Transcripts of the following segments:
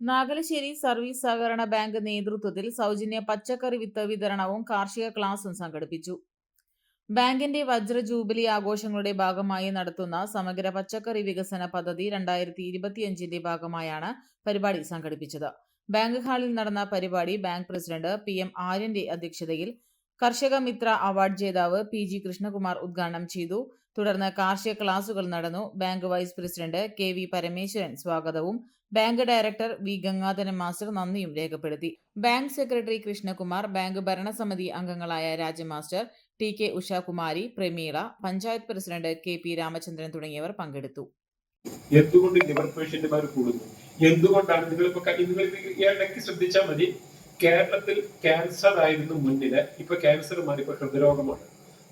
Nagalassery service സഹകരണ bank നേതൃത്വത്തിൽ സൗജന്യ പച്ചക്കറി വിത്ത് വിതരണവും കാർഷിക ക്ലാസും സംഘടിപ്പിച്ചു. ബാങ്കിന്റെ വജ്ര ജൂബിലി ആഘോഷങ്ങളുടെ ഭാഗമായി നടത്തുന്ന സമഗ്ര പച്ചക്കറി വികസന പദ്ധതി രണ്ടായിരത്തി ഇരുപത്തിയഞ്ചിന്റെ ഭാഗമായാണ് പരിപാടി സംഘടിപ്പിച്ചത്. ബാങ്ക് ഹാളിൽ നടന്ന പരിപാടി ബാങ്ക് പ്രസിഡന്റ് പി എം ആര്യന്റെ അധ്യക്ഷതയിൽ കർഷക മിത്ര അവാർഡ് ജേതാവ് പി ജി കൃഷ്ണകുമാർ ഉദ്ഘാടനം ചെയ്തു. തുടർന്ന് കാർഷിക ക്ലാസുകൾ നടന്നു. Bank vice president K V Parameswaran സ്വാഗതവും. Bank director V Gangadharan master നന്ദിയും രേഖപ്പെടുത്തി. ബാങ്ക് സെക്രട്ടറി കൃഷ്ണകുമാർ ബാങ്ക് ഭരണസമിതി അംഗങ്ങളായ Raja master T K Ushakumari Prameela panchayat president K P Ramachandran തുടങ്ങിയവർ പങ്കെടുത്തു. എന്തുകൊണ്ട് കൂടുന്നു? എന്തുകൊണ്ടാണ് നിങ്ങളിപ്പോ നിങ്ങൾ ഇടയ്ക്ക് ശ്രദ്ധിച്ചാൽ മതി. കേരളത്തിൽ ക്യാൻസർ ആയിരുന്നു മുന്നിൽ. ഇപ്പൊ ക്യാൻസർ മാറി ഇപ്പൊ ഹൃദ്രോഗമാണ്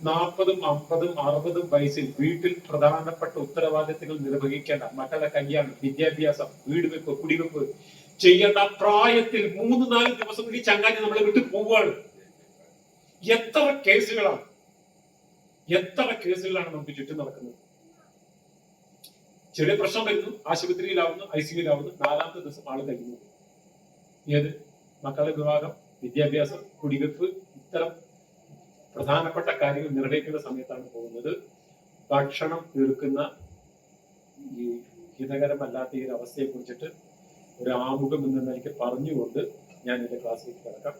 നാൽപ്പതും അമ്പതും അറുപതും വയസ്സിൽ വീട്ടിൽ പ്രധാനപ്പെട്ട ഉത്തരവാദിത്തങ്ങൾ നിർവഹിക്കേണ്ട മക്കളുടെ കല്യാണം വിദ്യാഭ്യാസം വീട് വെപ്പ് കുടിവെപ്പ് ചെയ്യേണ്ട പ്രായത്തിൽ മൂന്ന് നാല് ദിവസം കൂടി ചങ്ങാതി നമ്മളെ വിട്ടു പോവുകയാണ്. എത്ര കേസുകളാണ്? എത്ര കേസുകളാണ് നമുക്ക് ചുറ്റും നടക്കുന്നത്? ചെറിയ പ്രശ്നം വരുന്നു. ആശുപത്രിയിലാവുന്നു ഐ സിയുലാവുന്നു നാലാമത്തെ ദിവസം ആൾ കഴിഞ്ഞു ഏത്? മക്കളുടെ വിവാഹം വിദ്യാഭ്യാസം കുടിവെപ്പ് ഇത്തരം പ്രധാനപ്പെട്ട കാര്യങ്ങൾ നിർവഹിക്കുന്ന സമയത്താണ് പോകുന്നത്. ഭക്ഷണം തീർക്കുന്ന ഈ ഹിതകരമല്ലാത്ത ഈ ഒരു അവസ്ഥയെ കുറിച്ചിട്ട് ഒരു ആമുഖം എന്ന നിലയ്ക്ക് പറഞ്ഞുകൊണ്ട് ഞാൻ എന്റെ ക്ലാസ്സിലേക്ക് കിടക്കാം.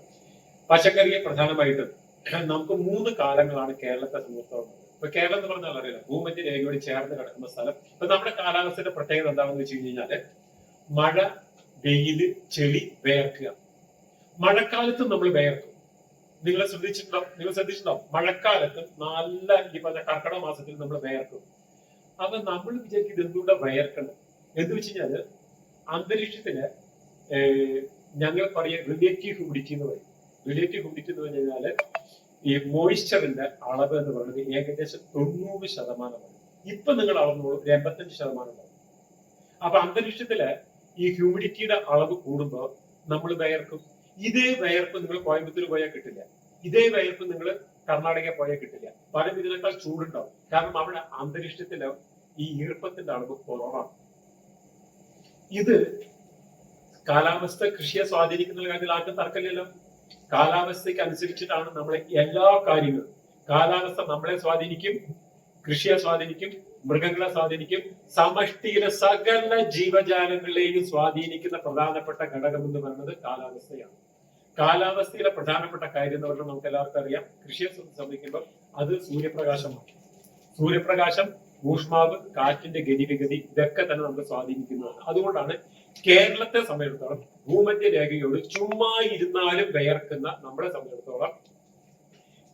പച്ചക്കറിയെ പ്രധാനമായിട്ടും നമുക്ക് മൂന്ന് കാലങ്ങളാണ് കേരളത്തെ സംബന്ധിച്ചോളം. ഇപ്പൊ കേരളം എന്ന് പറഞ്ഞാൽ അറിയില്ല ഭൂമധ്യ രേഖയോട് ചേർന്ന് കിടക്കുന്ന സ്ഥലം. ഇപ്പൊ നമ്മുടെ കാലാവസ്ഥയുടെ പ്രത്യേകത എന്താണെന്ന് വെച്ച് കഴിഞ്ഞാൽ മഴ വെയിൽ ചെളി വേർക്കുക. മഴക്കാലത്ത് നമ്മൾ വേർക്കും. നിങ്ങൾ ശ്രദ്ധിച്ചിട്ടുണ്ടാവും നിങ്ങൾ ശ്രദ്ധിച്ചിട്ടുണ്ടാവും മഴക്കാലത്ത് നല്ല ഈ പറഞ്ഞ കർക്കിടക മാസത്തിൽ നമ്മൾ വേർക്കും അപ്പൊ നമ്മൾ വിചാരിക്കും ഇത് എന്തുകൊണ്ട് വയർക്കണം എന്ന് വെച്ച് കഴിഞ്ഞാൽ അന്തരീക്ഷത്തിൽ ഞങ്ങൾ പറയുക റിലേറ്റീവ് ഹ്യൂമിഡിറ്റി എന്ന് പറയും റിലേറ്റീവ് ഹ്യൂമിഡിറ്റി എന്ന് പറഞ്ഞു കഴിഞ്ഞാൽ ഈ മോയിസ്ചറിന്റെ അളവ് എന്ന് പറയുന്നത് ഏകദേശം തൊണ്ണൂറ് ശതമാനമാണ് ഇപ്പൊ നിങ്ങൾ അളന്നോളൂ ഒരു എൺപത്തഞ്ച് ശതമാനമാണ് അപ്പൊ അന്തരീക്ഷത്തിൽ ഈ ഹ്യൂമിഡിറ്റിയുടെ അളവ് കൂടുമ്പോൾ നമ്മൾ വയർക്കും. ഇതേ വയർപ്പ് നിങ്ങൾ കോയമ്പത്തൂർ പോയാൽ കിട്ടില്ല. ഇതേ വയർപ്പ് നിങ്ങൾ കർണാടക പോയാൽ കിട്ടില്ല. പലരും ഇതിനേക്കാൾ ചൂടുണ്ടാവും. കാരണം അവിടെ അന്തരീക്ഷത്തിൽ ഈ ഈർപ്പത്തിന്റെ അളവ് കുറവാണ്. ഇത് കാലാവസ്ഥ കൃഷിയെ സ്വാധീനിക്കുന്ന കാര്യത്തിൽ ആർക്കും തർക്കമില്ലല്ലോ. കാലാവസ്ഥയ്ക്ക് അനുസരിച്ചിട്ടാണ് നമ്മളെ എല്ലാ കാര്യങ്ങളും. കാലാവസ്ഥ നമ്മളെ സ്വാധീനിക്കും കൃഷിയെ സ്വാധീനിക്കും മൃഗങ്ങളെ സ്വാധീനിക്കും. സമഷ്ടിയിലെ സകല ജീവജാലങ്ങളെയും സ്വാധീനിക്കുന്ന പ്രധാനപ്പെട്ട ഘടകം എന്ന് പറയുന്നത് കാലാവസ്ഥയാണ്. കാലാവസ്ഥയിലെ പ്രധാനപ്പെട്ട കാര്യം എന്ന് പറഞ്ഞാൽ നമുക്ക് എല്ലാവർക്കും അറിയാം. കൃഷിയെ സംബന്ധിക്കുമ്പോൾ അത് സൂര്യപ്രകാശമാണ്. സൂര്യപ്രകാശം ഊഷ്മാവ് കാറ്റിന്റെ ഗതിവിഗതി ഇതൊക്കെ തന്നെ നമുക്ക് സ്വാധീനിക്കുന്നതാണ്. അതുകൊണ്ടാണ് കേരളത്തെ സംബന്ധിച്ചിടത്തോളം ഭൂമധ്യ രേഖയോട് ചുമ്മാ ഇരുന്നാലും വിയർക്കുന്ന നമ്മളെ സംബന്ധിച്ചിടത്തോളം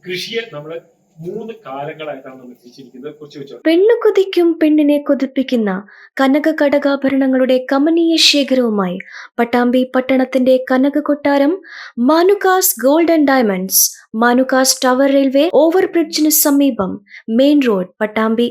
കൃഷിയെ നമ്മൾ മൂന്ന് കാലങ്ങളായിട്ടാണ് നമ്മൾ തിരിച്ചിരിക്കുന്നത് കുറിച്ച് വെച്ചോ. പെണ്ണു കൊതിക്കും പെണ്ണിനെ കൊതിപ്പിക്കുന്ന കനക കടകാഭരണങ്ങളുടെ കമനീയ ശേഖരവുമായി പട്ടാമ്പി പട്ടണത്തിന്റെ കനക കൊട്ടാരം Manukas gold and diamonds Manukas tower railway ഓവർബ്രിഡ്ജിന് സമീപം മെയിൻ റോഡ് പട്ടാമ്പി